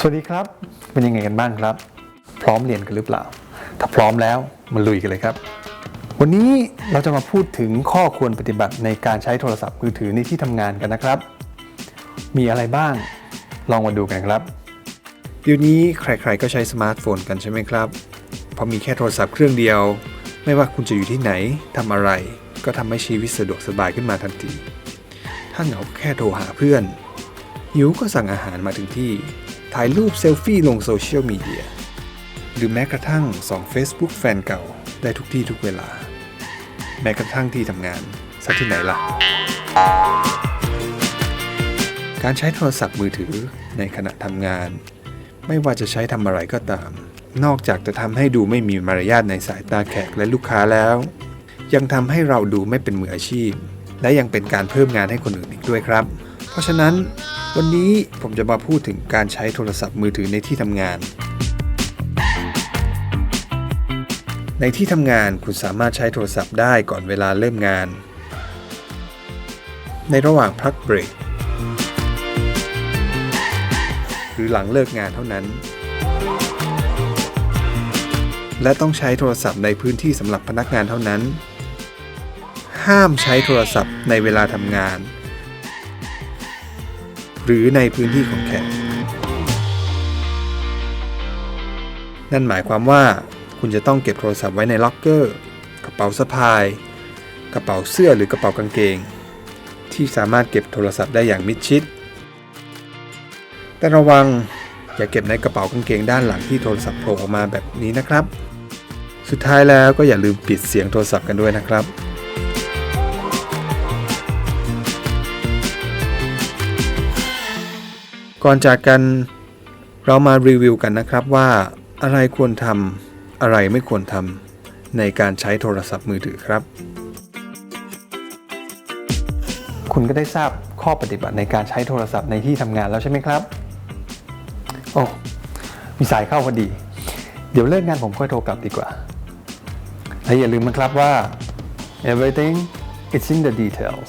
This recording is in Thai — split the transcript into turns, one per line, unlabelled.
สวัสดีครับ เป็นยังไงกันบ้างครับ พร้อมเรียนกันหรือเปล่า ถ้าพร้อมแล้วมาลุยกันเลยครับ วันนี้เราจะมาพูดถึงข้อควรปฏิบัติในการใช้โทรศัพท์มือถือในที่ทำงานกันนะครับ มีอะไรบ้าง ลองมาดูกันครับ
เดี๋ยวนี้ใครๆก็ใช้สมาร์ทโฟนกันใช่ไหมครับ พอมีแค่โทรศัพท์เครื่องเดียว ไม่ว่าคุณจะอยู่ที่ไหนทำอะไร ก็ทำให้ชีวิตสะดวกสบายขึ้นมาทันที ถ้าเหงาแค่โทรหาเพื่อนหิวก็สั่งอาหารมาถึงที่ ถ่ายรูปเซลฟี่ลงโซเชียลมีเดีย หรือแม้กระทั่งส่อง Facebook แฟนเก่าได้ทุกที่ทุกเวลา แม้กระทั่งที่ทำงานสักที่ไหนล่ะ การใช้โทรศัพท์มือถือในขณะทำงาน ไม่ว่าจะใช้ทำอะไรก็ตาม นอกจากจะทำให้ดูไม่มีมารยาทในสายตาแขกและลูกค้าแล้ว ยังทำให้เราดูไม่เป็นมืออาชีพ และยังเป็นการเพิ่มงานให้คนอื่นอีกด้วยครับ ราะฉะนั้นวันนี้ผมจะมาพูดถึงการใช้โทรศัพท์มือถือในที่ทำงาน ในที่ทำงานคุณสามารถใช้โทรศัพท์ได้ก่อนเวลาเริ่มงาน ในระหว่างพักเบรกหรือหลังเลิกงานเท่านั้น และต้องใช้โทรศัพท์ในพื้นที่สำหรับพนักงานเท่านั้น ห้ามใช้โทรศัพท์ในเวลาทำงาน หรือในพื้นที่ของแขก นั่นหมายความว่าคุณจะต้องเก็บโทรศัพท์ไว้ในล็อกเกอร์ กระเป๋าสะพาย กระเป๋าเสื้อหรือกระเป๋ากางเกง ที่สามารถเก็บโทรศัพท์ได้อย่างมิดชิด แต่ระวังอย่าเก็บในกระเป๋ากางเกงด้านหลังที่โทรศัพท์โผล่ออกมาแบบนี้นะครับ สุดท้ายแล้วก็อย่าลืมปิดเสียงโทรศัพท์กันด้วยนะครับ ก่อนจากกันเรามารีวิวกันนะครับว่าอะไรควรทำอะไรไม่ควรทำในการใช้โทรศัพท์มือถือครับ
คุณก็ได้ทราบข้อปฏิบัติในการใช้โทรศัพท์ในที่ทำงานแล้วใช่ไหมครับ โอ้ มีสายเข้าพอดี เดี๋ยวเลิกงานผมค่อยโทรกลับดีกว่า และอย่าลืมนะครับว่า everything is in the details